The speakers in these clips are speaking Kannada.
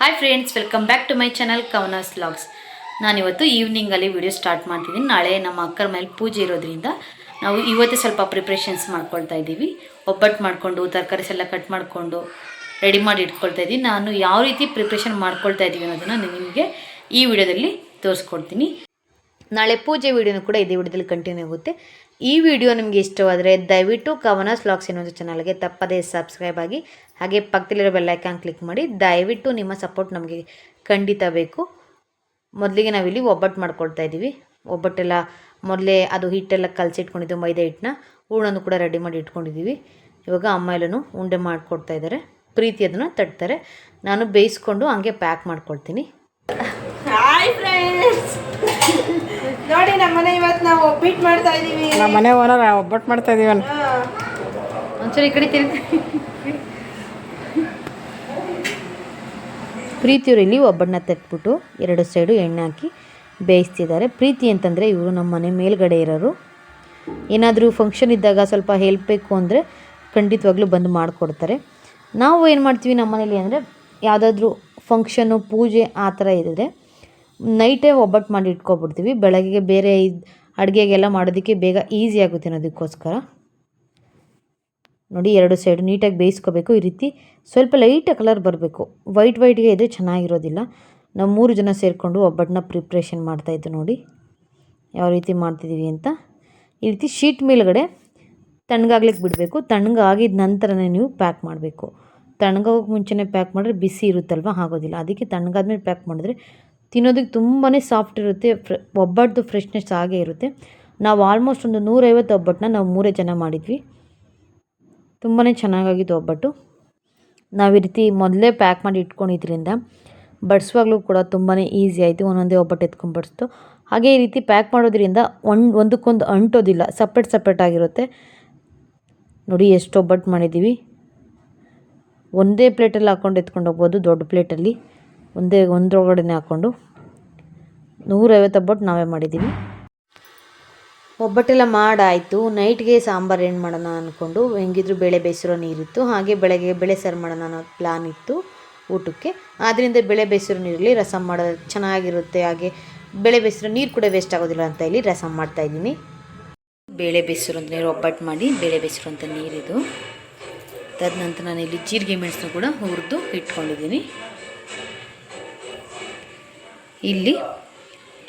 Hi friends welcome back to my channel Kavana's vlogs ನಾನಿವತ್ತು ಈವ್ನಿಂಗಲ್ಲಿ ವಿಡಿಯೋ ಸ್ಟಾರ್ಟ್ ಮಾಡ್ತಿದ್ದೀನಿ. ನಾಳೆ ನಮ್ಮ ಅಕ್ಕರ ಮೇಲೆ ಪೂಜೆ ಇರೋದ್ರಿಂದ ನಾವು ಇವತ್ತೇ ಸ್ವಲ್ಪ ಪ್ರಿಪ್ರೇಷನ್ಸ್ ಮಾಡ್ಕೊಳ್ತಾ ಇದ್ದೀವಿ. ಒಬ್ಬಟ್ಟು ಮಾಡಿಕೊಂಡು ತರಕಾರಿ ಎಲ್ಲ ಕಟ್ ಮಾಡಿಕೊಂಡು ರೆಡಿ ಮಾಡಿ ಇಟ್ಕೊಳ್ತಾ ಇದ್ದೀನಿ. ನಾನು ಯಾವ ರೀತಿ ಪ್ರಿಪ್ರೇಷನ್ ಮಾಡ್ಕೊಳ್ತಾ ಇದ್ದೀವಿ ಅನ್ನೋದನ್ನು ನಿಮಗೆ ಈ ವಿಡಿಯೋದಲ್ಲಿ ತೋರಿಸ್ಕೊಡ್ತೀನಿ. ನಾಳೆ ಪೂಜೆ ವಿಡಿಯೋನು ಕೂಡ ಇದೇ ವಿಡಿಯೋದಲ್ಲಿ ಕಂಟಿನ್ಯೂ ಆಗುತ್ತೆ. ಈ ವಿಡಿಯೋ ನಿಮಗೆ ಇಷ್ಟವಾದರೆ ದಯವಿಟ್ಟು ಕವನಸ್ ವ್ಲಾಗ್ಸ್ ಅನ್ನೋ ಚಾನಲ್ಗೆ ತಪ್ಪದೇ ಸಬ್ಸ್ಕ್ರೈಬ್ ಆಗಿ ಹಾಗೆ ಪಕ್ಕದಲ್ಲಿರೋ ಬೆಲ್ಲೈಕಾನ್ ಕ್ಲಿಕ್ ಮಾಡಿ ದಯವಿಟ್ಟು ನಿಮ್ಮ ಸಪೋರ್ಟ್ ನಮಗೆ ಖಂಡಿತ ಬೇಕು. ಮೊದಲಿಗೆ ನಾವಿಲ್ಲಿ ಒಬ್ಬಟ್ಟು ಮಾಡ್ಕೊಳ್ತಾ ಇದ್ದೀವಿ. ಒಬ್ಬಟ್ಟೆಲ್ಲ ಮೊದಲೇ ಅದು ಹಿಟ್ಟೆಲ್ಲ ಕಲಸಿಟ್ಕೊಂಡಿದ್ದು ಮೈದಾ ಹಿಟ್ಟನ್ನ ಹೂರ್ಣನೂ ಕೂಡ ರೆಡಿ ಮಾಡಿ ಇಟ್ಕೊಂಡಿದ್ದೀವಿ. ಇವಾಗ ಅಮ್ಮ ಎಲ್ಲನೂ ಉಂಡೆ ಮಾಡಿಕೊಡ್ತಾ ಇದ್ದಾರೆ. ಪ್ರೀತಿ ಅದನ್ನು ತಟ್ತಾರೆ. ನಾನು ಬೇಯಿಸ್ಕೊಂಡು ಹಂಗೆ ಪ್ಯಾಕ್ ಮಾಡ್ಕೊಳ್ತೀನಿ. ಹಾಯ್ ಫ್ರೆಂಡ್ಸ್ ನೋಡಿ ನಮ್ಮನೆ ಇವತ್ತು ನಾವು ಒಬ್ಬಿಟ್ಟು ಮಾಡ್ತಾ ಇದೀವಿ ನಮ್ಮ ಮನೆ ಓನರ್ ಒಬ್ಬಟ್ಟು ಮಾಡ್ತಾ ಇದ್ದೀವಿ ಒಂಚೂರು ಈ ಕಡೆ ತಿರುಗಿ. ಪ್ರೀತಿಯವರು ಇಲ್ಲಿ ತೆಗೆದ್ಬಿಟ್ಟು ಎರಡು ಸೈಡು ಎಣ್ಣೆ ಹಾಕಿ ಬೇಯಿಸ್ತಿದ್ದಾರೆ. ಪ್ರೀತಿ ಅಂತಂದರೆ ಇವರು ನಮ್ಮ ಮನೆ ಮೇಲ್ಗಡೆ ಇರೋರು. ಏನಾದರೂ ಫಂಕ್ಷನ್ ಇದ್ದಾಗ ಸ್ವಲ್ಪ ಹೆಲ್ಪ್ ಬೇಕು ಅಂದರೆ ಖಂಡಿತವಾಗ್ಲೂ ಬಂದು ಮಾಡಿಕೊಡ್ತಾರೆ. ನಾವು ಏನು ಮಾಡ್ತೀವಿ ನಮ್ಮ ಮನೇಲಿ ಅಂದರೆ ಯಾವುದಾದ್ರೂ ಫಂಕ್ಷನು ಪೂಜೆ ಆ ಥರ ಇದ್ದರೆ ನೈಟೇ ಒಬ್ಬಟ್ಟು ಮಾಡಿ ಇಟ್ಕೊಬಿಡ್ತೀವಿ. ಬೆಳಗ್ಗೆ ಬೇರೆ ಅಡುಗೆಗೆಲ್ಲ ಮಾಡೋದಕ್ಕೆ ಬೇಗ ಈಸಿ ಆಗುತ್ತೆ ಅನ್ನೋದಕ್ಕೋಸ್ಕರ. ನೋಡಿ, ಎರಡು ಸೈಡು ನೀಟಾಗಿ ಬೇಯಿಸ್ಕೋಬೇಕು. ಈ ರೀತಿ ಸ್ವಲ್ಪ ಲೈಟ್ ಕಲರ್ ಬರಬೇಕು. ವೈಟ್ ವೈಟ್ಗೆ ಇದ್ದರೆ ಚೆನ್ನಾಗಿರೋದಿಲ್ಲ. ನಾವು ಮೂರು ಜನ ಸೇರಿಕೊಂಡು ಒಬ್ಬಟ್ಟನ್ನ ಪ್ರಿಪ್ರೇಷನ್ ಮಾಡ್ತಾಯಿದ್ದು ನೋಡಿ. ಯಾವ ರೀತಿ ಮಾಡ್ತಿದ್ದೀವಿ ಅಂತ. ಈ ರೀತಿ ಶೀಟ್ ಮೇಲ್ಗಡೆ ತಣ್ಣಗಾಗ್ಲಿಕ್ಕೆ ಬಿಡಬೇಕು. ತಣ್ಣಗಾಗಿದ ನಂತರನೇ ನೀವು ಪ್ಯಾಕ್ ಮಾಡಬೇಕು. ತಣ್ಣಗೋಗಕ್ಕೆ ಮುಂಚೆನೇ ಪ್ಯಾಕ್ ಮಾಡಿದ್ರೆ ಬಿಸಿ ಇರುತ್ತಲ್ವ? ಆಗೋದಿಲ್ಲ. ಅದಕ್ಕೆ ತಣ್ಣಗಾದ್ಮೇಲೆ ಪ್ಯಾಕ್ ಮಾಡಿದ್ರೆ ತಿನ್ನೋದಕ್ಕೆ ತುಂಬಾ ಸಾಫ್ಟ್ ಇರುತ್ತೆ. ಫ್ರೆ ಒಬ್ಬಟ್ಟು ಫ್ರೆಶ್ನೆಸ್ ಆಗೇ ಇರುತ್ತೆ. ನಾವು ಆಲ್ಮೋಸ್ಟ್ ಒಂದು ನೂರೈವತ್ತು ಒಬ್ಬಟ್ಟನ್ನ ನಾವು ಮೂರೇ ಜನ ಮಾಡಿದ್ವಿ. ತುಂಬಾ ಚೆನ್ನಾಗಾಗಿತ್ತು ಒಬ್ಬಟ್ಟು ನಾವು ಈ ರೀತಿ ಮೊದಲೇ ಪ್ಯಾಕ್ ಮಾಡಿ ಇಟ್ಕೊಂಡಿದ್ರಿಂದ ಬಡಿಸುವಾಗಲೂ ಕೂಡ ತುಂಬಾ ಈಸಿ ಆಯಿತು, ಒಂದೊಂದೇ ಒಬ್ಬಟ್ಟು ಎತ್ಕೊಂಡು ಬಡಿಸ್ತು. ಹಾಗೆ ಈ ರೀತಿ ಪ್ಯಾಕ್ ಮಾಡೋದ್ರಿಂದ ಒಂದು, ಒಂದಕ್ಕೊಂದು ಅಂಟೋದಿಲ್ಲ, ಸಪ್ರೇಟ್ ಸಪ್ರೇಟ್ ಆಗಿರುತ್ತೆ. ನೋಡಿ ಎಷ್ಟು ಒಬ್ಬಟ್ಟು ಮಾಡಿದ್ದೀವಿ ಒಂದೇ ಪ್ಲೇಟಲ್ಲಿ ಹಾಕ್ಕೊಂಡು ಎತ್ಕೊಂಡು ಹೋಗ್ಬೋದು, ದೊಡ್ಡ ಪ್ಲೇಟಲ್ಲಿ. ಒಂದೇ ಒಂದರೊಳಗಡೆ ಹಾಕ್ಕೊಂಡು ನೂರೈವತ್ತು ಒಬ್ಬಟ್ಟು ನಾವೇ ಮಾಡಿದ್ದೀವಿ ಒಬ್ಬಟ್ಟೆಲ್ಲ ಮಾಡಾಯಿತು. ನೈಟ್ಗೆ ಸಾಂಬಾರು ಏನು ಮಾಡೋಣ ಅಂದ್ಕೊಂಡು ಹೆಂಗಿದ್ರು ಬೇಳೆ ಬೇಯಿಸಿರೋ ನೀರಿತ್ತು. ಹಾಗೆ ಬೆಳಗ್ಗೆ ಬೇಳೆ ಸಾರು ಮಾಡೋಣ ಅನ್ನೋ ಪ್ಲಾನ್ ಇತ್ತು ಊಟಕ್ಕೆ. ಆದ್ದರಿಂದ ಬೇಳೆ ಬೇಯಿಸಿರೋ ನೀರಲ್ಲಿ ರಸಮ್ ಮಾಡೋದು ಚೆನ್ನಾಗಿರುತ್ತೆ. ಹಾಗೆ ಬೇಳೆ ಬೇಯಿಸಿರೋ ನೀರು ಕೂಡ ವೇಸ್ಟ್ ಆಗೋದಿಲ್ಲ ಅಂತ ಹೇಳಿ ರಸಮ್ ಮಾಡ್ತಾಯಿದ್ದೀನಿ ಬೇಳೆ ಬೇಯಿಸಿರೋಂಥ ನೀರು ಒಬ್ಬಟ್ಟು ಮಾಡಿ ಬೇಳೆ ಬೇಯಿಸಿರೋಂಥ ನೀರಿದು. ತದನಂತರ ನಾನು ಇಲ್ಲಿ ಜೀರಿಗೆ ಮೆಣಸನ್ನು ಕೂಡ ಹುರಿದು ಇಟ್ಕೊಂಡಿದ್ದೀನಿ. ಇಲ್ಲಿ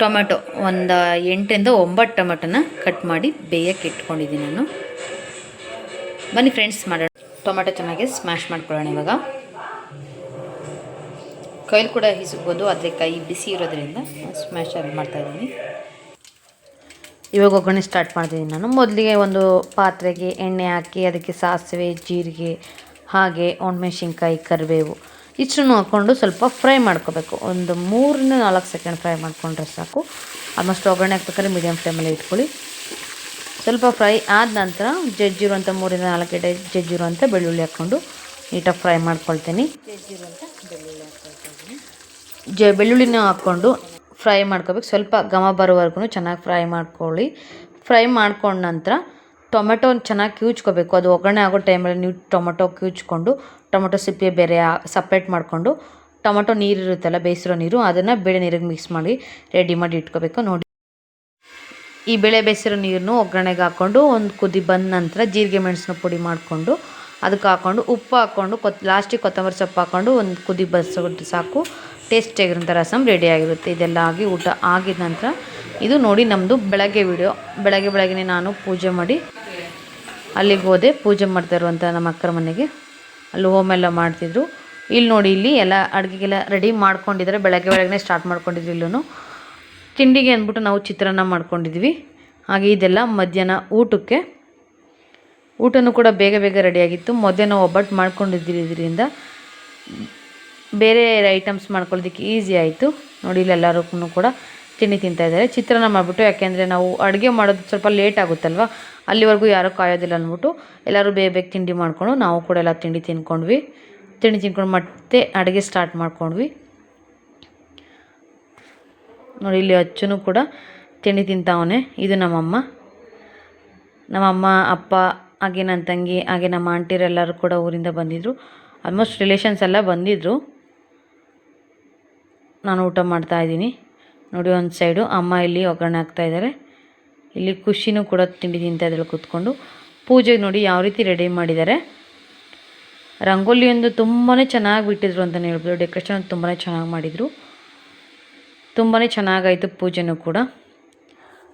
ಟೊಮೆಟೊ, ಒಂದು ಎಂಟರಿಂದ ಒಂಬತ್ತು ಟೊಮೆಟೊನ ಕಟ್ ಮಾಡಿ ಬೇಯಕ್ಕೆ ಇಟ್ಕೊಂಡಿದ್ದೀನಿ ನಾನು. ಬನ್ನಿ ಫ್ರೆಂಡ್ಸ್, ಮಾಡೋಣ. ಟೊಮೆಟೊ ಚೆನ್ನಾಗಿ ಸ್ಮ್ಯಾಶ್ ಮಾಡ್ಕೊಳ್ಳೋಣ ಇವಾಗ. ಕೈಲಿ ಕೂಡ ಹಿಸುಕ್ಬೋದು, ಆದರೆ ಕೈ ಬಿಸಿ ಇರೋದ್ರಿಂದ ಸ್ಮ್ಯಾಶ್ ಆಗಿ ಮಾಡ್ತಾಯಿದ್ದೀನಿ ಇವಾಗ ಒಗ್ಗರಣೆ ಸ್ಟಾರ್ಟ್ ಮಾಡ್ತಿದ್ದೀನಿ ನಾನು. ಮೊದಲಿಗೆ ಒಂದು ಪಾತ್ರೆಗೆ ಎಣ್ಣೆ ಹಾಕಿ, ಅದಕ್ಕೆ ಸಾಸಿವೆ, ಜೀರಿಗೆ, ಹಾಗೆ ಒಣಮೆಣಸಿನ್ಕಾಯಿ, ಕರಿಬೇವು. ಇಷ್ಟನ್ನು ಹಾಕ್ಕೊಂಡು ಸ್ವಲ್ಪ ಫ್ರೈ ಮಾಡ್ಕೋಬೇಕು. ಒಂದು ಮೂರರಿಂದ ನಾಲ್ಕು ಸೆಕೆಂಡ್ ಫ್ರೈ ಮಾಡಿಕೊಂಡ್ರೆ ಸಾಕು. ಆಲ್ಮೋಸ್ಟ್ ಒಗ್ಗರಣೆ ಹಾಕ್ಬೇಕಾದ್ರೆ ಮೀಡಿಯಮ್ ಫ್ಲೇಮಲ್ಲಿ ಇಟ್ಕೊಳ್ಳಿ. ಸ್ವಲ್ಪ ಫ್ರೈ ಆದ ನಂತರ ಜಜ್ಜಿರುವಂಥ ಮೂರಿಂದ ನಾಲ್ಕು ಎಡೆ ಜಜ್ಜಿರುವಂಥ ಬೆಳ್ಳುಳ್ಳಿ ಹಾಕ್ಕೊಂಡು ನೀಟಾಗಿ ಫ್ರೈ ಮಾಡ್ಕೊಳ್ತೀನಿ. ಜಜ್ಜಿರುವಂಥ ಬೆಳ್ಳುಳ್ಳಿ ಹಾಕ್ಕೊಳ್ತೀನಿ. ಜ ಬೆಳ್ಳುಳ್ಳಿನ ಹಾಕ್ಕೊಂಡು ಫ್ರೈ ಮಾಡ್ಕೋಬೇಕು. ಸ್ವಲ್ಪ ಘಮ ಬರೋವರೆಗೂ ಚೆನ್ನಾಗಿ ಫ್ರೈ ಮಾಡ್ಕೊಳ್ಳಿ. ಫ್ರೈ ಮಾಡ್ಕೊಂಡ ನಂತರ ಟೊಮೆಟೊ ಚೆನ್ನಾಗಿ ಕ್ಯೂಚ್ಕೋಬೇಕು. ಅದು ಒಗ್ಗರಣೆ ಆಗೋ ಟೈಮಲ್ಲಿ ನೀವು ಟೊಮೆಟೊ ಕ್ಯೂಚ್ಕೊಂಡು, ಟೊಮೆಟೊ ಸಿಪ್ಪೆ ಬೇರೆ ಸಪ್ರೇಟ್ ಮಾಡಿಕೊಂಡು, ಟೊಮೆಟೊ ನೀರು ಇರುತ್ತಲ್ಲ, ಬೇಯಿಸಿರೋ ನೀರು, ಅದನ್ನು ಬೇಳೆ ನೀರಿಗೆ ಮಿಕ್ಸ್ ಮಾಡಿ ರೆಡಿ ಮಾಡಿ ಇಟ್ಕೋಬೇಕು. ನೋಡಿ. ಈ ಬೇಳೆ ಬೇಯಿಸಿರೋ ನೀರನ್ನು ಒಗ್ಗರಣೆಗೆ ಹಾಕ್ಕೊಂಡು ಒಂದು ಕುದಿ ಬಂದ ನಂತರ ಜೀರಿಗೆ ಮೆಣಸಿನ ಪುಡಿ ಮಾಡಿಕೊಂಡು ಅದಕ್ಕೆ ಹಾಕ್ಕೊಂಡು ಉಪ್ಪು ಹಾಕ್ಕೊಂಡು ಕೊತ್ ಲಾಸ್ಟಿಗೆ ಕೊತ್ತಂಬರಿ ಸೊಪ್ಪು ಹಾಕ್ಕೊಂಡು ಒಂದು ಕುದಿ ಬಸ್ಸು ಸಾಕು. ಟೇಸ್ಟಿಯಾಗಿರೋಂಥ ರಸಮ್ ರೆಡಿಯಾಗಿರುತ್ತೆ ಇದೆಲ್ಲ ಆಗಿ ಊಟ ಆಗಿದ ನಂತರ ಇದು ನೋಡಿ ನಮ್ಮದು ಬೆಳಗ್ಗೆ ವಿಡಿಯೋ ಬೆಳಗ್ಗೆ ಬೆಳಗ್ಗೆ ನಾನು ಪೂಜೆ ಮಾಡಿ ಅಲ್ಲಿಗೆ ಹೋದೆ. ಪೂಜೆ ಮಾಡ್ತಾ ಇರುವಂಥ ನಮ್ಮ ಅಕ್ಕರ ಮನೆಗೆ. ಅಲ್ಲಿ ಹೋಮೆಲ್ಲ ಮಾಡ್ತಿದ್ರು. ಇಲ್ಲಿ ನೋಡಿ, ಇಲ್ಲಿ ಎಲ್ಲ ಅಡುಗೆಗೆಲ್ಲ ರೆಡಿ ಮಾಡ್ಕೊಂಡಿದ್ದಾರೆ. ಬೆಳಗ್ಗೆ ಬೆಳಗ್ಗೆ ಸ್ಟಾರ್ಟ್ ಮಾಡ್ಕೊಂಡಿದ್ರು ಇಲ್ಲೂ ತಿಂಡಿಗೆ ಅಂದ್ಬಿಟ್ಟು ನಾವು ಚಿತ್ರಾನ್ನ ಮಾಡ್ಕೊಂಡಿದ್ವಿ. ಹಾಗೆ ಇದೆಲ್ಲ ಮಧ್ಯಾಹ್ನ ಊಟಕ್ಕೆ. ಊಟನೂ ಕೂಡ ಬೇಗ ಬೇಗ ರೆಡಿಯಾಗಿತ್ತು ಮೊದಲೇ ನಾವು ಒಬ್ಬಟ್ಟು ಮಾಡ್ಕೊಂಡಿದ್ದರಿಂದ ಬೇರೆ ಐಟಮ್ಸ್ ಮಾಡ್ಕೊಳ್ಳೋದಕ್ಕೆ ಈಸಿ ಆಯಿತು. ನೋಡಿ ಇಲ್ಲೆಲ್ಲರೂ ಕೂಡ ತಿಂಡಿ ತಿಂತಾಯಿದ್ದಾರೆ ಚಿತ್ರಾನ್ನ ಮಾಡಿಬಿಟ್ಟು, ಯಾಕೆಂದರೆ ನಾವು ಅಡುಗೆ ಮಾಡೋದು ಸ್ವಲ್ಪ ಲೇಟ್ ಆಗುತ್ತಲ್ವ? ಅಲ್ಲಿವರೆಗೂ ಯಾರೂ ಕಾಯೋದಿಲ್ಲ ಅಂದ್ಬಿಟ್ಟು ಎಲ್ಲರೂ ಬೇಗ ಬೇಗ ತಿಂಡಿ ಮಾಡಿಕೊಂಡು ನಾವು ಕೂಡ ಎಲ್ಲ ತಿಂಡಿ ತಿನ್ಕೊಂಡ್ವಿ. ತಿಂಡಿ ತಿನ್ಕೊಂಡು ಮತ್ತೆ ಅಡುಗೆ ಸ್ಟಾರ್ಟ್ ಮಾಡ್ಕೊಂಡ್ವಿ. ನೋಡಿ, ಇಲ್ಲಿ ಅಚ್ಚನು ಕೂಡ ತಿಂಡಿ ತಿಂತಾವನೆ. ಇದು ನಮ್ಮಮ್ಮ. ನಮ್ಮಮ್ಮ, ಅಪ್ಪ, ಹಾಗೆ ನನ್ನ ತಂಗಿ, ಹಾಗೆ ನಮ್ಮ ಆಂಟಿರೆಲ್ಲರೂ ಕೂಡ ಊರಿಂದ ಬಂದಿದ್ದರು ಆಲ್ಮೋಸ್ಟ್ ರಿಲೇಷನ್ಸ್ ಎಲ್ಲ ಬಂದಿದ್ದರು ನಾನು ಊಟ ಮಾಡ್ತಾ ಇದ್ದೀನಿ. ನೋಡಿ, ಒಂದು ಸೈಡು ಅಮ್ಮ ಇಲ್ಲಿ ಒಗ್ಗರಣೆ ಹಾಕ್ತಾ ಇದ್ದಾರೆ ಇಲ್ಲಿ ಖುಷಿನೂ ಕೂಡ ತಿಂಡಿ ತಿಂತಾ ಕೂತ್ಕೊಂಡು. ಪೂಜೆಗೆ ನೋಡಿ ಯಾವ ರೀತಿ ರೆಡಿ ಮಾಡಿದ್ದಾರೆ. ರಂಗೋಲಿಯೊಂದು ತುಂಬಾ ಚೆನ್ನಾಗಿ ಬಿಟ್ಟಿದ್ರು ಅಂತಲೇ ಹೇಳ್ಬೋದು. ಡೆಕೋರೇಷನ್ ತುಂಬಾ ಚೆನ್ನಾಗಿ ಮಾಡಿದರು. ತುಂಬಾ ಚೆನ್ನಾಗಾಯಿತು ಪೂಜೆನೂ ಕೂಡ.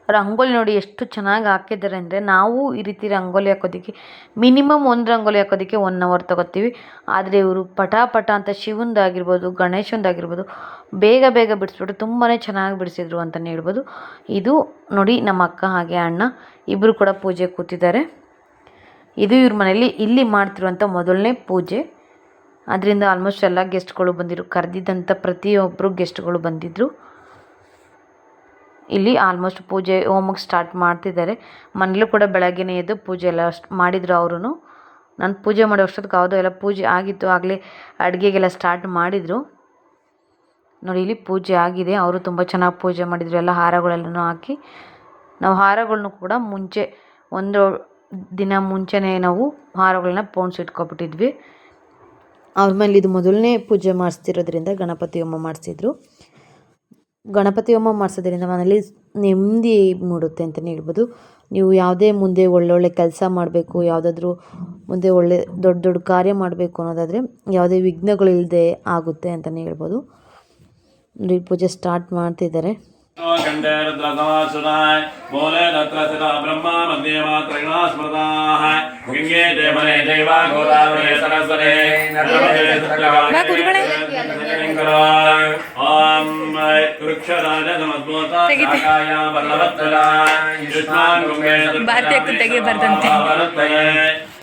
ರಂಗೋಲಿ ನೋಡಿ ಎಷ್ಟು ಚೆನ್ನಾಗಿ ಹಾಕಿದ್ದಾರೆ ಅಂದರೆ ನಾವು ಈ ರೀತಿ ರಂಗೋಲಿ ಹಾಕೋದಕ್ಕೆ, ಮಿನಿಮಮ್ ಒಂದು ರಂಗೋಲಿ ಹಾಕೋದಕ್ಕೆ ಒನ್ ಅವರ್ ತಗೋತೀವಿ. ಆದರೆ ಇವರು ಪಟ ಪಟ ಅಂತ ಶಿವಂದಾಗಿರ್ಬೋದು ಗಣೇಶಂದಾಗಿರ್ಬೋದು ಬೇಗ ಬೇಗ ಬಿಡಿಸ್ಬಿಟ್ಟು ತುಂಬಾ ಚೆನ್ನಾಗಿ ಬಿಡಿಸಿದ್ರು ಅಂತಲೇ ಹೇಳ್ಬೋದು. ಇದು ನೋಡಿ ನಮ್ಮ ಅಕ್ಕ ಹಾಗೆ ಅಣ್ಣ ಇಬ್ಬರು ಕೂಡ ಪೂಜೆ ಕೂತಿದ್ದಾರೆ. ಇದು ಇವ್ರ ಮನೆಯಲ್ಲಿ ಇಲ್ಲಿ ಮಾಡ್ತಿರುವಂಥ ಮೊದಲನೇ ಪೂಜೆ. ಅದರಿಂದ ಆಲ್ಮೋಸ್ಟ್ ಎಲ್ಲ ಗೆಸ್ಟ್ಗಳು ಬಂದಿರು ಕರೆದಿದ್ದಂಥ ಪ್ರತಿಯೊಬ್ಬರು ಗೆಸ್ಟ್ಗಳು ಬಂದಿದ್ದರು ಇಲ್ಲಿ ಆಲ್ಮೋಸ್ಟ್ ಪೂಜೆ ಹೋಮಕ್ಕೆ ಸ್ಟಾರ್ಟ್ ಮಾಡ್ತಿದ್ದಾರೆ. ಮನೇಲೂ ಕೂಡ ಬೆಳಗ್ಗೆನೇ ಎದ್ದು ಪೂಜೆ ಎಲ್ಲ ಮಾಡಿದ್ರು ಅವರು ನಾನು ಪೂಜೆ ಮಾಡೋ ಅಷ್ಟೊತ್ತಿಗೆ ಯಾವುದೋ ಎಲ್ಲ ಪೂಜೆ ಆಗಿತ್ತು. ಆಗಲೇ ಅಡುಗೆಗೆಲ್ಲ ಸ್ಟಾರ್ಟ್ ಮಾಡಿದರು. ನೋಡಿ, ಇಲ್ಲಿ ಪೂಜೆ ಆಗಿದೆ. ಅವರು ತುಂಬ ಚೆನ್ನಾಗಿ ಪೂಜೆ ಮಾಡಿದರು. ಎಲ್ಲ ಹಾರಗಳೆಲ್ಲನೂ ಹಾಕಿ. ನಾವು ಹಾರಗಳನ್ನೂ ಕೂಡ ಮುಂಚೆ ಒಂದು ದಿನ ಮುಂಚೆನೇ ನಾವು ಹಾರಗಳನ್ನ ಪೋಣಿಸಿ ಇಟ್ಕೊಬಿಟ್ಟಿದ್ವಿ. ಅವ್ರ ಮೇಲೆ ಇದು ಮೊದಲನೇ ಪೂಜೆ ಮಾಡಿಸ್ತಿರೋದ್ರಿಂದ ಗಣಪತಿ ಹೋಮ ಮಾಡಿಸಿದ್ರು. ಗಣಪತಿ ಹೋಮ ಮಾಡಿಸೋದ್ರಿಂದ ಮನೇಲಿ ನೆಮ್ಮದಿ ಮೂಡುತ್ತೆ ಅಂತಲೇ ಹೇಳ್ಬೋದು. ನೀವು ಯಾವುದೇ ಮುಂದೆ ಒಳ್ಳೊಳ್ಳೆ ಕೆಲಸ ಮಾಡಬೇಕು, ಯಾವುದಾದ್ರೂ ಮುಂದೆ ಒಳ್ಳೆ ದೊಡ್ಡ ದೊಡ್ಡ ಕಾರ್ಯ ಮಾಡಬೇಕು ಅನ್ನೋದಾದರೆ ಯಾವುದೇ ವಿಘ್ನಗಳಿಲ್ಲದೆ ಆಗುತ್ತೆ ಅಂತಲೇ ಹೇಳ್ಬೋದು. ಪೂಜೆ ಸ್ಟಾರ್ಟ್ ಮಾಡ್ತಿದ್ದಾರೆ. खण्डे रुद्रसमासुराय बोले तत्र स्थिता ब्रह्मा मध्ये मात्रगणा स्मृताः। गङ्गे देवने देवा गोदावरी सरस्वते ॐ वृक्षराज समद्भूता शाखाया वल्लभत्तरा युष्मान् गुङ्गे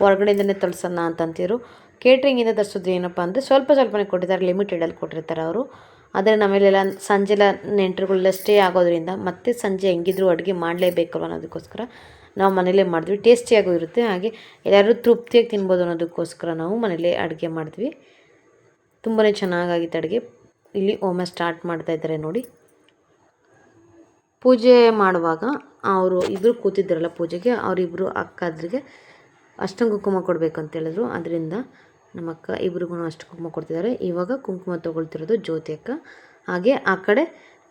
ಹೊರಗಡೆಯಿಂದನೇ ತರಿಸೋಣ ಅಂತಂತಿರು ಕೇಟ್ರಿಂಗಿಂದ ತರಿಸೋದು ಏನಪ್ಪ ಅಂದರೆ ಸ್ವಲ್ಪ ಸ್ವಲ್ಪನೇ ಕೊಟ್ಟಿದ್ದಾರೆ ಲಿಮಿಟೆಡಲ್ಲಿ ಕೊಟ್ಟಿರ್ತಾರೆ ಅವರು. ಆದರೆ ನಮ್ಮಲ್ಲೆಲ್ಲ ಸಂಜೆಲ್ಲ ನೆಂಟರುಗಳೆಲ್ಲ ಸ್ಟೇ ಆಗೋದ್ರಿಂದ ಮತ್ತೆ ಸಂಜೆ ಹೆಂಗಿದ್ರು ಅಡುಗೆ ಮಾಡಲೇಬೇಕಲ್ವ ಅನ್ನೋದಕ್ಕೋಸ್ಕರ ನಾವು ಮನೇಲೇ ಮಾಡಿದ್ವಿ. ಟೇಸ್ಟಿಯಾಗೂ ಇರುತ್ತೆ, ಹಾಗೆ ಎಲ್ಲರೂ ತೃಪ್ತಿಯಾಗಿ ತಿನ್ಬೋದು ಅನ್ನೋದಕ್ಕೋಸ್ಕರ ನಾವು ಮನೇಲೇ ಅಡುಗೆ ಮಾಡಿದ್ವಿ. ತುಂಬಾ ಚೆನ್ನಾಗಾಗಿತ್ತು ಅಡುಗೆ. ಇಲ್ಲಿ ಒಮ್ಮೆ ಸ್ಟಾರ್ಟ್ ಮಾಡ್ತಾ ಇದ್ದಾರೆ ನೋಡಿ. ಪೂಜೆ ಮಾಡುವಾಗ ಅವರು ಇಬ್ಬರು ಕೂತಿದ್ರಲ್ಲ ಪೂಜೆಗೆ ಅವರಿಬ್ಬರು ಅಕ್ಕದ್ರಿಗೆ. ಅಷ್ಟಂಗ ಕುಂಕುಮ ಕೊಡಬೇಕು ಅಂತ ಹೇಳಿದ್ರು. ಅದರಿಂದ ನಮ್ಮ ಅಕ್ಕ ಇಬ್ರಿಗೂ ಅಷ್ಟು ಕುಂಕುಮ ಕೊಡ್ತಿದ್ದಾರೆ. ಇವಾಗ ಕುಂಕುಮ ತೊಗೊಳ್ತಿರೋದು ಜ್ಯೋತಿ ಅಕ್ಕ. ಹಾಗೆ ಆ ಕಡೆ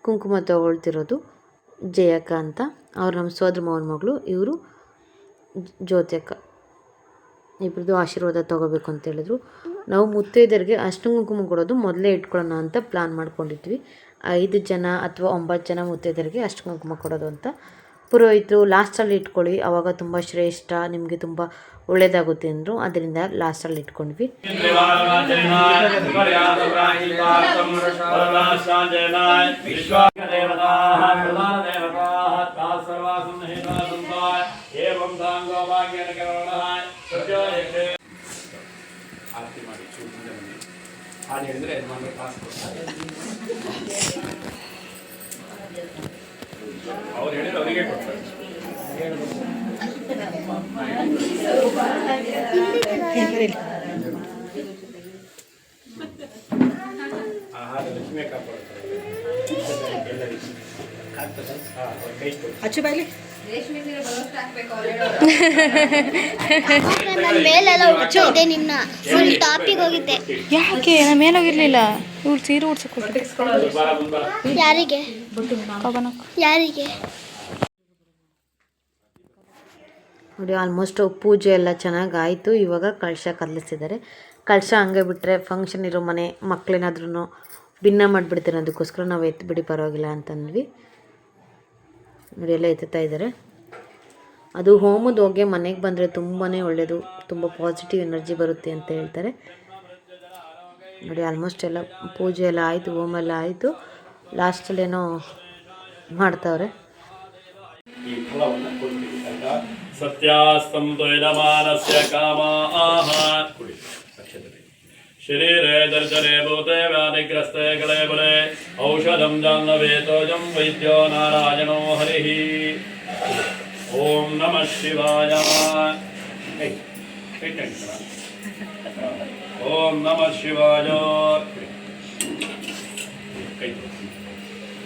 ಕುಂಕುಮ ತೊಗೊಳ್ತಿರೋದು ಜಯಕ್ಕ ಅಂತ. ಅವ್ರು ನಮ್ಮ ಸೋದ್ರ ಮಾವನ ಮಗಳು. ಇವರು ಜ್ಯೋತಿ ಅಕ್ಕ. ಇಬ್ಬರದು ಆಶೀರ್ವಾದ ತೊಗೋಬೇಕು ಅಂತ ಹೇಳಿದ್ರು. ನಾವು ಮುತ್ತೈದರಿಗೆ ಅಷ್ಟು ಕುಂಕುಮ ಕೊಡೋದು ಮೊದಲೇ ಇಟ್ಕೊಳ್ಳೋಣ ಅಂತ ಪ್ಲಾನ್ ಮಾಡ್ಕೊಂಡಿದ್ವಿ. ಐದು ಜನ ಅಥವಾ ಒಂಬತ್ತು ಜನ ಮುತ್ತೈದರಿಗೆ ಅಷ್ಟು ಕುಂಕುಮ ಕೊಡೋದು ಅಂತ. ಪುರೋಹಿತರು ಲಾಸ್ಟಲ್ಲಿ ಇಟ್ಕೊಳ್ಳಿ. ಆವಾಗ ತುಂಬ ಶ್ರೇಷ್ಠ, ನಿಮಗೆ ತುಂಬ ಒಳ್ಳೆಯದಾಗುತ್ತೆ ಅಂದರು. ಅದರಿಂದ ಲಾಸ್ಟಲ್ಲಿ ಇಟ್ಕೊಂಡ್ವಿ. ಆರತಿ ಮಾಡಿ ಚೂರು ಮುಂದೆ ಬನ್ನಿ ಹಾಡು ಹೇಳಿದ್ರೆ ಯಜಮಾನ್ರು ಕಾಸು ಕೊಡ್ತಾರೆ ಅವ್ರು ಹೇಳಿದ್ರೆ ಅವರಿಗೆ ಕೊಡ್ತಾರೆ. ಲಕ್ಷ್ಮೀ ಕಾಪಾಡ್ತಾರೆ. ಎಲ್ಲರಿಗೂ ಅಚ್ಚು ಬಾಯ್ಲಿ ನನ್ನ ಮೇಲೆಲ್ಲ ಉಚ್ಚೋದೆ ನಿನ್ನ. ಫುಲ್ ಟಾಪಿಗೆ ಹೋಗಿದ್ದೆ. ಯಾಕೆ? ನಮ್ಮ ಮೇಲಾಗಿರ್ಲಿಲ್ಲ ಇವ್ಳು ಸೀರೆ ಉಡ್ಸಕ್ಕೆ ಯಾರಿಗೆ? ಯಾರಿಗೆ? ನೋಡಿ ಆಲ್ಮೋಸ್ಟ್ ಪೂಜೆ ಎಲ್ಲ ಚೆನ್ನಾಗಿ ಆಯಿತು ಇವಾಗ ಕಳಶ ಕದಲಿಸಿದ್ದಾರೆ ಕಳಶ ಹಂಗೆ ಬಿಟ್ಟರೆ ಫಂಕ್ಷನ್ ಇರೋ ಮನೆ ಮಕ್ಕಳೇನಾದ್ರೂ ಭಿನ್ನ ಮಾಡಿಬಿಡ್ತಾರೆ. ಅದಕ್ಕೋಸ್ಕರ ನಾವು ಎತ್ತಿಬಿಡಿ ಪರವಾಗಿಲ್ಲ ಅಂತಂದ್ವಿ. ನೋಡಿ ಎಲ್ಲ ಎತ್ತುತ್ತಾ ಇದ್ದಾರೆ. ಅದು ಹೋಮದ ಹೋಗಿ ಮನೆಗೆ ಬಂದರೆ ತುಂಬಾ ಒಳ್ಳೆಯದು ತುಂಬ ಪಾಸಿಟಿವ್ ಎನರ್ಜಿ ಬರುತ್ತೆ ಅಂತ ಹೇಳ್ತಾರೆ. ನೋಡಿ ಆಲ್ಮೋಸ್ಟ್ ಎಲ್ಲ ಪೂಜೆ ಎಲ್ಲ ಆಯಿತು ಹೋಮ ಎಲ್ಲ ಆಯಿತು. ಲಾಸ್ಟಲ್ಲೇನೋ ಮಾಡ್ತಾವ್ರೆ ಈ ಫಲವನ್ನು ಕೊಡ್ತೀವಿ ಆಯ್ತಾ ಸತ್ಯಾಸ್ತಂತು ಯಜಮಾನಸ್ಯ ಕಾಮಾಹ ಕುಡಿ ಶರೀರೆ ದರ್ಶನೆ ಭೂತೆ ವ್ಯಾಧಿಗ್ರಸ್ತೆ ಕಳೆ ಬಲೆ ಔಷಧ ವೈದ್ಯೋ ನಾರಾಯಣೋ ಹರಿಃ ಓಂ ನಮಃ ಶಿವಾಯ. ಓಂ ನಮಃ ಶಿವಾಯ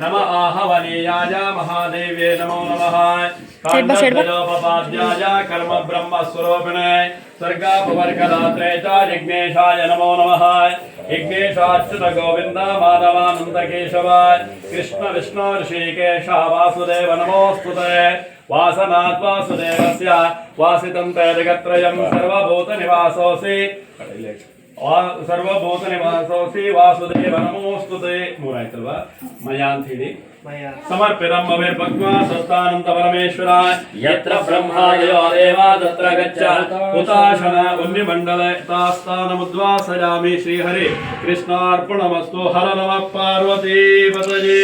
नम आह वनीयाय नमो नमः। काण्डोपाद्याय कर्म ब्रह्म स्वरूपिणे स्वर्गापवर्गदात्रे च नमो नमः। यज्ञेशाच्युत गोविन्द माधवानन्द केशव कृष्ण विष्णु ऋषिकेश वासुदेव नमोऽस्तुते वासनात् वासुदेवस्य वासितं ते सर्वभूतनिवासोऽसि। ಸರ್ವಭೂತ ನಿವಾಸೋಸಿ ವಾಸುದೇವ ನಮೋಸ್ತುತೆ ಮೂರಾಯ್ತಲ್ವಾ ಮಯ ಅಂತ ಹೇಳಿ ಸಮರ್ಪಿತಂ ಭವೇರ್ಭಗ್ವಾ ಸತ್ತಾನಂತ ಪರಮೇಶ್ವರ ಯತ್ರ ಬ್ರಹ್ಮಾದಯೋ ದೇವ ತತ್ರ ಗಚ್ಚ ಹುತಾಶನ ವನ್ಯಮಂಡಲ ತಾಸ್ಥಾನಮುದ್ವಾಸಯಾಮಿ ಶ್ರೀಹರಿ ಕೃಷ್ಣಾರ್ಪಣಮಸ್ತು ಹರ ನಮಃ ಪಾರ್ವತಿ ಪತಯೇ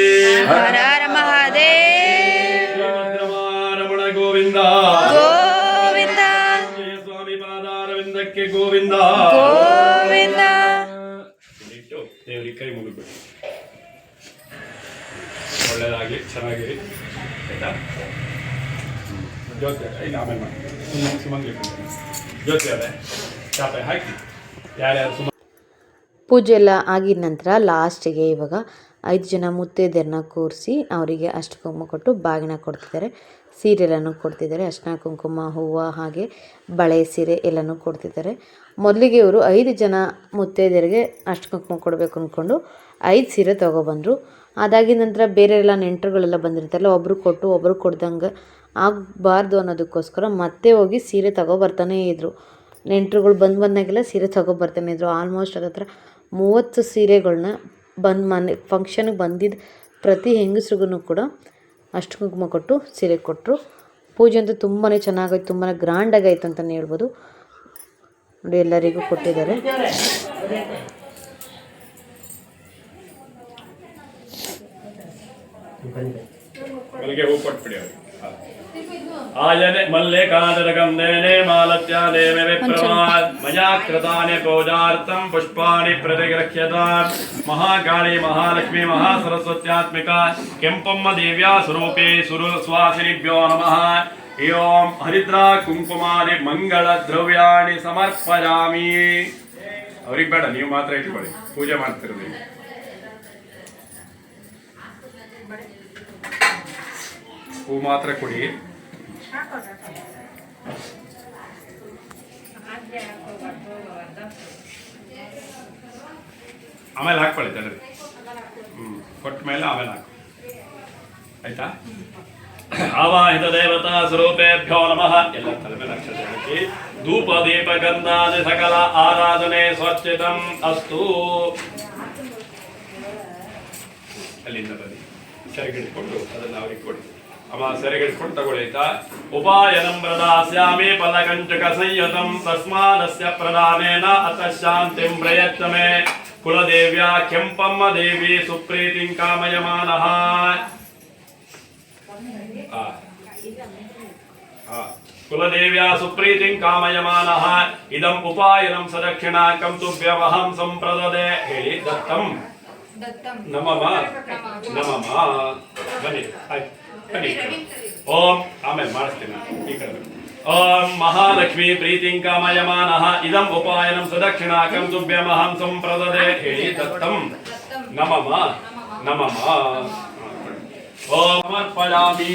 ಹರ ಹರ ಮಹಾದೇವ್ ರಮಣ ಗೋವಿಂದ ಗೋವಿಂದ ಸ್ವಾಮಿ ಪಾದಾರವಿಂದಕ್ಕೆ ಗೋವಿಂದ ಗೋವಿಂದ ಒಳ್ಳೇದಾಗ್ಲಿ, ಚೆನ್ನಾಗಿರಿ. ಆಯಿತಾ? ಜ್ಯೋತಿ ಇಲ್ಲ ಆಮೇಲೆ ಮಾಡಿ ಸುಮಂಗ್ಲಿ ಜ್ಯೋತಿ ಅವರೇ ಯಾರ್ಯಾರು ಸುಮ ಪೂಜೆ ಎಲ್ಲ ಆಗಿದ ನಂತರ ಲಾಸ್ಟಿಗೆ ಇವಾಗ ಐದು ಜನ ಮುತ್ತೈದೆಯರನ್ನ ಕೂರಿಸಿ ಅವರಿಗೆ ಅಷ್ಟು ಕುಂಕುಮ ಕೊಟ್ಟು ಬಾಗಿನ ಕೊಡ್ತಿದ್ದಾರೆ. ಸೀರೆಗಳನ್ನು ಕೊಡ್ತಿದ್ದಾರೆ. ಅರ್ಶಿನ ಕುಂಕುಮ, ಹೂವು ಹಾಗೆ ಬಳೆ ಸೀರೆ ಎಲ್ಲನೂ ಕೊಡ್ತಿದ್ದಾರೆ. ಮೊದಲಿಗೆ ಇವರು ಐದು ಜನ ಮುತ್ತೈದೆಯರಿಗೆ ಅಷ್ಟು ಕುಂಕುಮ ಕೊಡಬೇಕು ಅಂದ್ಕೊಂಡು ಐದು ಸೀರೆ ತೊಗೊಬಂದರು. ಅದಾಗಿದ ನಂತರ ಬೇರೆ ಎಲ್ಲ ನೆಂಟರುಗಳೆಲ್ಲ ಬಂದಿರ್ತಾರಲ್ಲ ಒಬ್ಬರು ಕೊಟ್ಟು ಒಬ್ಬರು ಕೊಡ್ದಂಗೆ ಆಗಬಾರ್ದು ಅನ್ನೋದಕ್ಕೋಸ್ಕರ ಮತ್ತೆ ಹೋಗಿ ಸೀರೆ ತಗೊಬರ್ತಾನೇ ಇದ್ದರು ನೆಂಟರುಗಳು ಬಂದು ಬಂದಾಗೆಲ್ಲ ಸೀರೆ ತಗೊಬರ್ತಾನೆ ಇದ್ರು. ಆಲ್ಮೋಸ್ಟ್ ಅದ್ರ ಹತ್ರ ಮೂವತ್ತು ಸೀರೆಗಳನ್ನ ಬಂದು ಮನೆ ಫಂಕ್ಷನ್ಗೆ ಬಂದಿದ್ದ ಪ್ರತಿ ಹೆಂಗಸ್ರಿಗೂ ಕೂಡ ಅಷ್ಟು ಕುಂಕುಮ ಕೊಟ್ಟು ಸೀರೆ ಕೊಟ್ಟರು ಪೂಜೆ ಅಂತೂ ತುಂಬಾ ಚೆನ್ನಾಗಾಯ್ತು ತುಂಬಾ ಗ್ರ್ಯಾಂಡಾಗಿ ಆಯ್ತು ಅಂತಲೇ ಹೇಳ್ಬೋದು. ನೋಡಿ ಎಲ್ಲರಿಗೂ ಕೊಟ್ಟಿದ್ದಾರೆ. ಮಲ್ಲಿಗೆ ಹೂ ಕೊಟ್ಬಿಡಿ ಅವ್ರಿಗೆ ಹಾ. ಆಯನೆ ಮಲ್ಲೇಕಾದರಗಂಧೇನೆ ಮಾಲತ್ಯಾದೇವ ವಿಪ್ರವಾದ್. ಮಯಾ ಕೃತಾನೆ ಪೂಜಾರ್ಥಂ ಪುಷ್ಪಾಣಿ ಪ್ರತಿಗೃಹ್ಯತಾಂ ಮಹಾಕಾಳಿ ಮಹಾಲಕ್ಷ್ಮಿ ಮಹಾಸರಸ್ವತ್ಯಾತ್ಮಿಕ ಕೆಂಪಮ್ಮ ದೇವ್ಯಾ ಸ್ವರೂಪೇ ಸುರು ಸ್ವಾಸಿನಿಭ್ಯೋ ನಮಃ. ಓಂ ಹರಿದ್ರಾ ಕುಂಕುಮಾರಿ ಮಂಗಳ ದ್ರವ್ಯಾಣಿ ಸಮರ್ಪಯಾಮಿ ಅವ್ರಿಗೆ ಬೇಡ ನೀವು ಮಾತ್ರ ಇಟ್ಕೊಳ್ಳಿ. ಪೂಜೆ ಮಾಡ್ತಿರೋದು ಹೂ ಮಾತ್ರ ಕೊಡಿ. ಆಮೇಲೆ ಹಾಕೊಳ್ಳಿ ತಡ್ರಿ ಹ್ಞೂ ಕೊಟ್ಟ ಮೇಲೆ ಆಮೇಲೆ ಹಾಕು. ಆಯ್ತಾ? ಆವಾಹಿತ ದೇವತಾ ಸ್ವರೂಪೇಭ್ಯೋ ನಮಃ. ಎಲ್ಲ ತಲೆ ಮೇಲೆ ಅಕ್ಷತೆ ಹಾಕಿ. ಧೂಪ ದೀಪ ಗಂಧಾದಿ ಸಕಲ ಆರಾಧನೆ ಸ್ವಚ್ಛತಂ ಅಸ್ತು. ಅಲ್ಲಿಂದ ಬನ್ನಿ. ಸೆರೆಗಿಡ್ಕೊಂಡು ಅದನ್ನು ಅವ್ರಿಗೆ ಕೊಡಿ. ಅಮ್ಮ ಸೆರೆಗಿಡ್ಕೊಂಡು ತಗೊಳ್ಳಿ ಉಪಾಯ ಉಪಾಯನಂ ಪ್ರದಾಸ್ಯಾಮಿ ಫಲಕಂಚಕ ಸಂಯತಂ ತಸ್ಮಾದಸ್ಯ ಪ್ರದಾನೇನ ಅತ ಶಾಂತಿಂ ಪ್ರಯತ್ನಮೆ. ಕುಲದೇವ್ಯ ಕೆಂಪಮ್ಮ ದೇವಿ ಸುಪ್ರೀತಿಂ ಕಾಮಯಮಾನಃ. ಕುಲದೇವ್ಯ ಸುಪ್ರೀತಿಂ ಕಾಮಯಮಾನಃ. ಇದಂ ಉಪಾಯನಂ ಸದಕ್ಷಿಣಾಕಂ ತುಭ್ಯವಹಂ ಸಂಪ್ರದದೆ. ಹೇಳಿ ದತ್ತಂ. ನಮಮ. ನಮಮ. ಬನ್ನಿ ಆಯ್ತು. ಓಂ, ಆಮೇಲೆ ಮಾಡಿಸ್ತೀನಿ. ಈ. ಓಂ, ಮಹಾಲಕ್ಷ್ಮಿ ಪ್ರೀತಿಂ ಕಾಮಯಮಾನಃ ಇದಂ ಉಪಾಯನಂ ಸದಕ್ಷಿಣಾಕಂ ತುಭ್ಯಮಹಂ ಸಂಪ್ರದದೆ ಹೇಳಿ ದತ್ತಂ ನಮಮ ನಮಮ. ಓಂ ಸಮರ್ಪಯಾಮಿ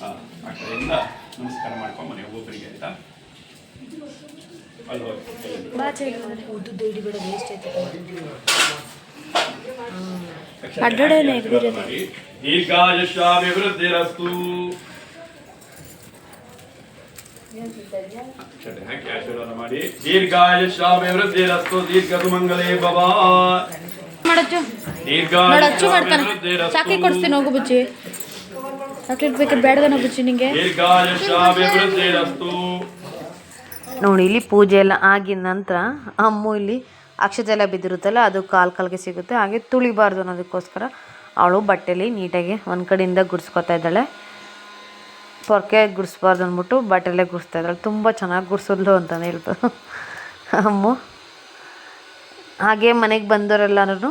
ಆ ಕಡೆಯಿಂದ ನಮಸ್ಕಾರ ಮಾಡ್ಕೊಂಡು ಮನೆ ಒಬ್ಬರಿಗೆ ಆಯ್ತಾ ಅಲ್ಲಿ ದೀರ್ಘಾಯುಷ್ಯಾಭಿವೃದ್ಧಿರಸ್ತು ಆಶೀರ್ವಾದ ಮಾಡಿ. ದೀರ್ಘಾಯುಷ್ಯಾಭಿವೃದ್ಧಿರಸ್ತು ದೀರ್ಘ ಮಂಗಲೇ ಭವ. ಮಾಡಚ್ಚು. ನೋಡಿ ಅಚ್ಚು ಮಾಡ್ತಾನೆ. ಚಾಕ್ಲೇಟ್ ಕೊಡಿಸ್ತೀನಿ ಹೋಗು ಬುಜ್ಜಿ ಚಾಕ್ಲೇಟ್ ಬೇಕಾದ್ರೆ ಬೇಡದನ ಬುಜ್ಜಿ ನಿಂಗೆ. ದೀರ್ಘಾಯುಷ್ಯಾಭಿವೃದ್ಧಿರಸ್ತು ನೋಡಿ ಇಲ್ಲಿ ಪೂಜೆ ಎಲ್ಲ ಆಗಿದ ನಂತರ ಅಮ್ಮು ಇಲ್ಲಿ ಅಕ್ಷತೆ ಎಲ್ಲ ಬಿದ್ದಿರುತ್ತಲ್ಲ, ಅದು ಕಾಲು ಕಾಲಿಗೆ ಸಿಗುತ್ತೆ. ಹಾಗೆ ತುಳಿಬಾರ್ದು ಅನ್ನೋದಕ್ಕೋಸ್ಕರ ಅವಳು ಬಟ್ಟೆಲಿ ನೀಟಾಗಿ ಒಂದು ಕಡೆಯಿಂದ ಗುಡಿಸ್ಕೊತಾ ಇದ್ದಾಳೆ. ಪೊರ್ಕೆ ಗುಡಿಸ್ಬಾರ್ದು ಅಂದ್ಬಿಟ್ಟು ಬಟ್ಟೆಲೆ ಗುಡಿಸ್ತಾ ಇದ್ದಾಳೆ. ತುಂಬ ಚೆನ್ನಾಗಿ ಗುಡಿಸಿದ್ಲು ಅಂತಲೇ ಹೇಳ್ಬೋದು. ಅಮ್ಮ. ಹಾಗೆ ಮನೆಗೆ ಬಂದವರೆಲ್ಲರೂ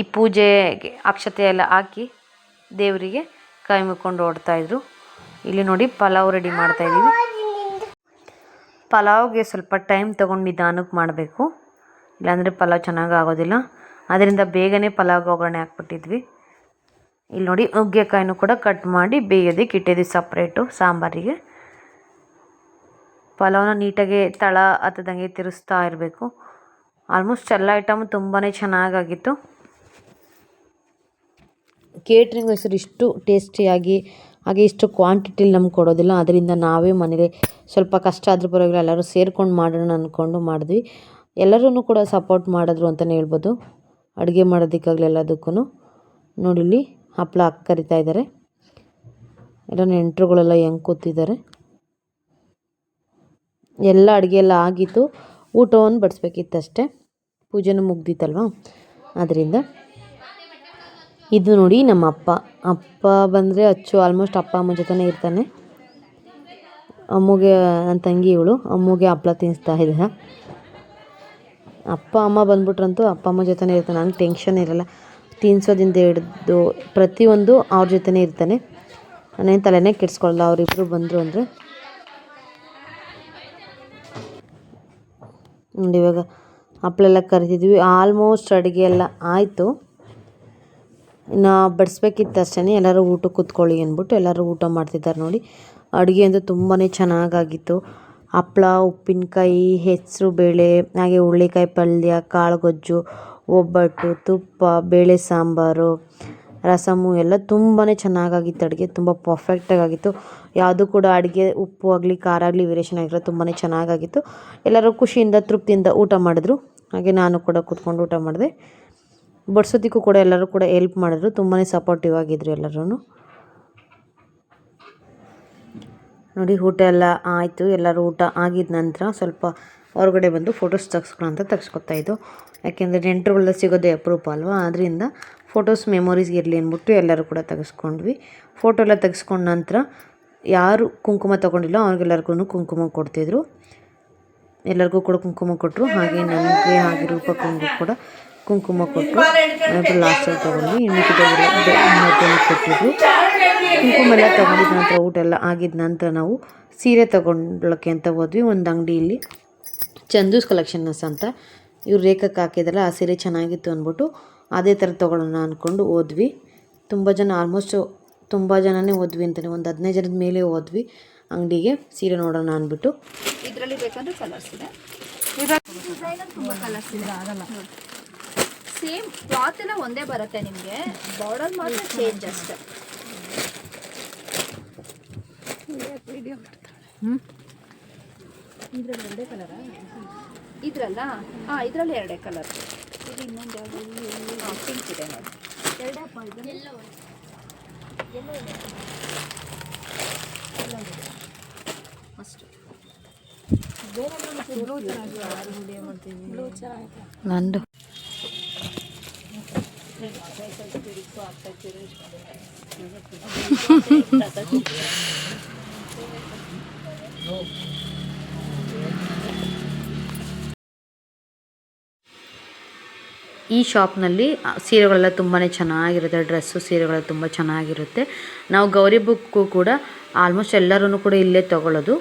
ಈ ಪೂಜೆಗೆ ಅಕ್ಷತೆ ಎಲ್ಲ ಹಾಕಿ ದೇವರಿಗೆ ಕೈ ಮುಕ್ಕೊಂಡು ಓಡ್ತಾಯಿದ್ರು ಇಲ್ಲಿ ನೋಡಿ ಪಲಾವ್ ರೆಡಿ ಮಾಡ್ತಾಯಿದ್ದೀವಿ ಪಲಾವ್ಗೆ ಸ್ವಲ್ಪ ಟೈಮ್ ತೊಗೊಂಡು ನಿಧಾನಕ್ಕೆ ಮಾಡಬೇಕು. ಇಲ್ಲಾಂದರೆ ಪಲಾವ್ ಚೆನ್ನಾಗಿ ಆಗೋದಿಲ್ಲ ಅದರಿಂದ ಬೇಗನೆ ಪಲಾವ್ಗೆ ಒಗ್ಗರಣೆ ಹಾಕ್ಬಿಟ್ಟಿದ್ವಿ. ಇಲ್ಲಿ ನೋಡಿ ನುಗ್ಗೆಕಾಯಿನೂ ಕೂಡ ಕಟ್ ಮಾಡಿ ಬೇಯೋದಕ್ಕೆ ಇಟ್ಟಿದ್ವಿ ಸಪ್ರೇಟು ಸಾಂಬಾರಿಗೆ. ಪಲಾವ್ನ ನೀಟಾಗಿ ತಳ ಹತ್ತದಂಗೆ ತಿರುಸ್ತಾ ಇರಬೇಕು. ಆಲ್ಮೋಸ್ಟ್ ಎಲ್ಲ ಐಟಮ್ ತುಂಬಾ ಚೆನ್ನಾಗಾಗಿತ್ತು. ಕೇಟ್ರಿಂಗ್ ಹೆಸರು ಇಷ್ಟು ಟೇಸ್ಟಿಯಾಗಿ ಹಾಗೆ ಇಷ್ಟು ಕ್ವಾಂಟಿಟಿಲಿ ನಮ್ಗೆ ಕೊಡೋದಿಲ್ಲ. ಅದರಿಂದ ನಾವೇ ಮನೇಲಿ ಸ್ವಲ್ಪ ಕಷ್ಟ ಆದರೂ ಪರವಾಗಿಲ್ಲ, ಎಲ್ಲರೂ ಸೇರ್ಕೊಂಡು ಮಾಡೋಣ ಅಂದ್ಕೊಂಡು ಮಾಡಿದ್ವಿ. ಎಲ್ಲರೂ ಕೂಡ ಸಪೋರ್ಟ್ ಮಾಡಿದ್ರು ಅಂತಲೇ ಹೇಳ್ಬೋದು. ಅಡುಗೆ ಮಾಡೋದಕ್ಕಾಗಲಿ ಎಲ್ಲದಕ್ಕೂ ನೋಡಿ ಇಲ್ಲಿ ಹಪ್ಪಳ ಹಾಕಿ ಕರಿತಾ ಇದ್ದಾರೆ. ಎಲ್ಲ ನೆಂಟರುಗಳೆಲ್ಲ ಹೆಂಗೆ ಕೂತಿದ್ದಾರೆ. ಎಲ್ಲ ಅಡುಗೆ ಎಲ್ಲ ಆಗಿತ್ತು. ಊಟವನ್ನು ಬಡಿಸ್ಬೇಕಿತ್ತಷ್ಟೇ. ಪೂಜೆನೂ ಮುಗ್ದಿತ್ತಲ್ವ? ಅದರಿಂದ ಇದು ನೋಡಿ ನಮ್ಮ ಅಪ್ಪ. ಅಪ್ಪ ಬಂದರೆ ಅಚ್ಚು ಆಲ್ಮೋಸ್ಟ್ ಅಪ್ಪ ಅಮ್ಮ ಜೊತೆನೇ ಇರ್ತಾನೆ. ಅಮ್ಮಗೆ, ನನ್ನ ತಂಗಿ ಇವಳು. ಅಮ್ಮಗೆ ಹಪ್ಪಳ ತಿನ್ನಿಸ್ತಾ ಇದ್ದ ಅಪ್ಪ, ಅಮ್ಮ ಬಂದ್ಬಿಟ್ರಂತೂ ಅಪ್ಪ, ಅಮ್ಮ ಜೊತೆನೇ ಇರ್ತಾನೆ. ನನಗೆ ಟೆನ್ಷನ್ ಇರಲ್ಲ. ತಿನ್ಸೋದಿಂದ ಹಿಡಿದು ಪ್ರತಿಯೊಂದು ಅವ್ರ ಜೊತೆನೇ ಇರ್ತಾನೆ. ನಾನೇನು ತಲೆನೇ ಕೆಡಿಸ್ಕೊಳ್ಳಲ್ಲ ಅವರಿಬ್ಬರು ಬಂದರು ಅಂದರೆ. ನೋಡಿ ಇವಾಗ ಹಪ್ಪಳೆಲ್ಲ ಕರಿತಿದ್ವಿ ಆಲ್ಮೋಸ್ಟ್ ಅಡುಗೆ ಎಲ್ಲ ಆಯಿತು. ಇನ್ನು ಬಡಿಸ್ಬೇಕಿತ್ತು ಅಷ್ಟೇ ಎಲ್ಲರೂ ಊಟಕ್ಕೆ ಕೂತ್ಕೊಳ್ಳಿ ಅಂದ್ಬಿಟ್ಟು ಎಲ್ಲರೂ ಊಟ ಮಾಡ್ತಿದ್ದಾರೆ ನೋಡಿ. ಅಡುಗೆ ಅಂತೂ ತುಂಬಾ ಚೆನ್ನಾಗಾಗಿತ್ತು. ಹಪ್ಳ, ಉಪ್ಪಿನಕಾಯಿ, ಹೆಸರು, ಬೇಳೆ, ಹಾಗೆ ಹುರುಳಿಕಾಯಿ ಪಲ್ಯ ಕಾಳು ಗೊಜ್ಜು ಒಬ್ಬಟ್ಟು, ತುಪ್ಪ, ಬೇಳೆ ಸಾಂಬಾರು, ರಸಮು ಎಲ್ಲ ತುಂಬಾ ಚೆನ್ನಾಗಾಗಿತ್ತು ಅಡುಗೆ. ತುಂಬ ಪರ್ಫೆಕ್ಟಾಗಿತ್ತು ಯಾವುದು ಕೂಡ ಅಡುಗೆ ಉಪ್ಪು ಆಗಲಿ, ಖಾರ ಆಗಲಿ, ವೇರಿಯೇಷನ್ ಆಗಿರೋ ತುಂಬಾ ಚೆನ್ನಾಗಾಗಿತ್ತು. ಎಲ್ಲರೂ ಖುಷಿಯಿಂದ, ತೃಪ್ತಿಯಿಂದ ಊಟ ಮಾಡಿದ್ರು. ಹಾಗೆ ನಾನು ಕೂಡ ಕೂತ್ಕೊಂಡು ಊಟ ಮಾಡಿದೆ. ಬಡ್ಸೋದಿಕ್ಕೂ ಕೂಡ ಎಲ್ಲರೂ ಕೂಡ ಹೆಲ್ಪ್ ಮಾಡಿದ್ರು. ತುಂಬಾ ಸಪೋರ್ಟಿವ್ ಆಗಿದ್ರು ಎಲ್ಲರೂ ನೋಡಿ, ಊಟ ಎಲ್ಲ ಆಯಿತು. ಎಲ್ಲರೂ ಊಟ ಆಗಿದ ನಂತರ ಸ್ವಲ್ಪ ಹೊರಗಡೆ ಬಂದು ಫೋಟೋಸ್ ತೆಗ್ಸ್ಕೊಳ ಅಂತ ತೆಗ್ಸ್ಕೊತಾ ಇದ್ದು. ಯಾಕೆಂದರೆ ನೆಂಟರುಗಳೆಲ್ಲ ಸಿಗೋದೇ ಅಪರೂಪ ಅಲ್ವಾ? ಆದ್ದರಿಂದ ಫೋಟೋಸ್ ಮೆಮೊರೀಸ್ ಇರಲಿ ಅಂದ್ಬಿಟ್ಟು ಎಲ್ಲರೂ ಕೂಡ ತೆಗೆಸ್ಕೊಂಡ್ವಿ. ಫೋಟೋ ಎಲ್ಲ ತೆಗೆಸ್ಕೊಂಡ ನಂತರ ಯಾರು ಕುಂಕುಮ ತೊಗೊಂಡಿಲ್ಲ ಅವ್ರಿಗೆಲ್ಲರಿಗೂ ಕುಂಕುಮ ಕೊಡ್ತಿದ್ರು. ಎಲ್ಲರಿಗೂ ಕೂಡ ಕುಂಕುಮ ಕೊಟ್ಟರು ಹಾಗೆ ನನಗೆ ಹಾಗೆ ಕುಂಕುಮ ಕೂಡ ಕುಂಕುಮ ಕೊಟ್ಟರು ಲಾಸ್ಟಲ್ಲಿ ತೊಗೊಂಡು, ಇನ್ನು ಕೊಟ್ಟಿದ್ರು. ಕುಂಕುಮ ಎಲ್ಲ ತೊಗೊಂಡಿದ್ದ ನಂತರ ಊಟ ಎಲ್ಲ ಆಗಿದ ನಂತರ ನಾವು ಸೀರೆ ತೊಗೊಂಡ್ಲಕ್ಕೆ ಅಂತ ಹೋದ್ವಿ. ಒಂದು ಅಂಗಡಿಯಲ್ಲಿ ಚಂದೂಸ್ ಕಲೆಕ್ಷನ್ಸ್ ಅಂತ. ಇವ್ರು ರೇಖಕ್ಕೆ ಹಾಕಿದ್ರಲ್ಲ, ಆ ಸೀರೆ ಚೆನ್ನಾಗಿತ್ತು ಅಂದ್ಬಿಟ್ಟು ಅದೇ ಥರ ತೊಗೊಳ್ಳೋಣ ಅಂದ್ಕೊಂಡು ಹೋದ್ವಿ. ತುಂಬ ಜನ ಆಲ್ಮೋಸ್ಟು ತುಂಬ ಜನನೇ ಹೋದ್ವಿ ಅಂತಲೇ ಒಂದು ಹದಿನೈದು ಜನದ ಮೇಲೆ ಹೋದ್ವಿ ಅಂಗಡಿಗೆ. ಸೀರೆ ನೋಡೋಣ ಅಂದ್ಬಿಟ್ಟು. ಇದರಲ್ಲಿ ಬೇಕಂದ್ರೆ ಕಲರ್ಸ್ ಇದೆ. ಸೇಮ್ ಕ್ಲಾತ್ ಎಲ್ಲ ಒಂದೇ ಬರುತ್ತೆ ನಿಮಗೆ. ಬಾರ್ಡರ್ ಮಾತ್ರ ಚೇಂಜ್ ಅಷ್ಟೇ. ಇದ್ರಲ್ಲಿ ಎರಡೇ ಕಲರಾ ಇದ್ರಲ್ಲ? ಹಾಂ ಇದರಲ್ಲಿ ಎರಡೇ ಕಲರ್ ಇದು ಇನ್ನೊಂದು ಯಾವುದು? ಹಾಂ ಪಿಂಕ್ ಇದೆ ನೋಡಿ. ಎರಡೇ ಅಷ್ಟು. ನಂದು. ಈ ಶಾಪ್ನಲ್ಲಿ ಸೀರೆಗಳೆಲ್ಲ ತುಂಬಾ ಚೆನ್ನಾಗಿರುತ್ತೆ, ಡ್ರೆಸ್ಸು ಸೀರೆಗಳೆಲ್ಲ ತುಂಬ ಚೆನ್ನಾಗಿರುತ್ತೆ. ನಾವು ಗೌರಿ ಬುಕ್ಕು ಕೂಡ ಆಲ್ಮೋಸ್ಟ್ ಎಲ್ಲರೂ ಕೂಡ ಇಲ್ಲೇ ತೊಗೊಳ್ಳೋದು.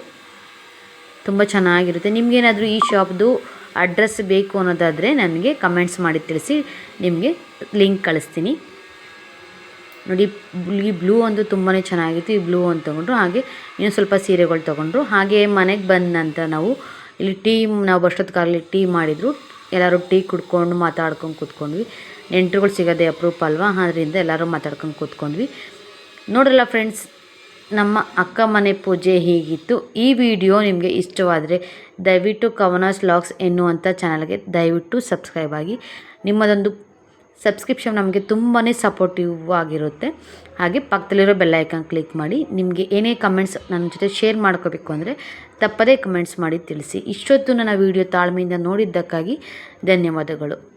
ತುಂಬ ಚೆನ್ನಾಗಿರುತ್ತೆ. ನಿಮಗೇನಾದರೂ ಈ ಶಾಪ್ದು ಅಡ್ರೆಸ್ ಬೇಕು ಅನ್ನೋದಾದರೆ ನನಗೆ ಕಮೆಂಟ್ಸ್ ಮಾಡಿ ತಿಳಿಸಿ ನಿಮಗೆ ಲಿಂಕ್ ಕಳಿಸ್ತೀನಿ. ನೋಡಿ, ಈ ಬ್ಲೂ ಒಂದು ತುಂಬಾ ಚೆನ್ನಾಗಿತ್ತು. ಈ ಬ್ಲೂ ಒಂದು ತೊಗೊಂಡ್ರು, ಹಾಗೆ ಇನ್ನೂ ಸ್ವಲ್ಪ ಸೀರೆಗಳು ತೊಗೊಂಡ್ರು. ಹಾಗೆ ಮನೆಗೆ ಬಂದ ನಂತರ ನಾವು ಇಲ್ಲಿ ಟೀ ನಾವು ಬಷ್ಟೊತ್ತಿಗಾಗಲಿ ಟೀ ಮಾಡಿದರು. ಎಲ್ಲರೂ ಟೀ ಕುಡ್ಕೊಂಡು ಮಾತಾಡ್ಕೊಂಡು ಕೂತ್ಕೊಂಡ್ವಿ. ನೆಂಟರುಗಳು ಸಿಗೋದೇ ಅಪರೂಪ ಅಲ್ವಾ? ಆದ್ದರಿಂದ ಎಲ್ಲರೂ ಮಾತಾಡ್ಕೊಂಡು ಕೂತ್ಕೊಂಡ್ವಿ. ನೋಡ್ರಲ್ಲ ಫ್ರೆಂಡ್ಸ್ ನಮ್ಮ ಅಕ್ಕ ಮನೆ ಪೂಜೆ ಹೀಗಿತ್ತು. ಈ ವಿಡಿಯೋ ನಿಮಗೆ ಇಷ್ಟವಾದರೆ ದಯವಿಟ್ಟು ಕವನಾಸ್ ಲಾಗ್ಸ್ ಎನ್ನುವಂಥ ಚಾನಲ್ಗೆ ದಯವಿಟ್ಟು ಸಬ್ಸ್ಕ್ರೈಬ್ ಆಗಿ. ನಿಮ್ಮದೊಂದು ಸಬ್ಸ್ಕ್ರಿಪ್ಷನ್ ನಮಗೆ ತುಂಬಾ ಸಪೋರ್ಟಿವ್ ಆಗಿರುತ್ತೆ. ಹಾಗೆ ಪಕ್ಕದಲ್ಲಿರೋ ಬೆಲ್ ಐಕಾನ್ ಕ್ಲಿಕ್ ಮಾಡಿ. ನಿಮಗೆ ಏನೇ ಕಮೆಂಟ್ಸ್ ನನ್ನ ಜೊತೆ ಶೇರ್ ಮಾಡ್ಕೋಬೇಕು ಅಂದರೆ ತಪ್ಪದೇ ಕಮೆಂಟ್ಸ್ ಮಾಡಿ ತಿಳಿಸಿ. ಇಷ್ಟೊತ್ತು ನನ್ನ ವಿಡಿಯೋ ತಾಳ್ಮೆಯಿಂದ ನೋಡಿದ್ದಕ್ಕಾಗಿ ಧನ್ಯವಾದಗಳು.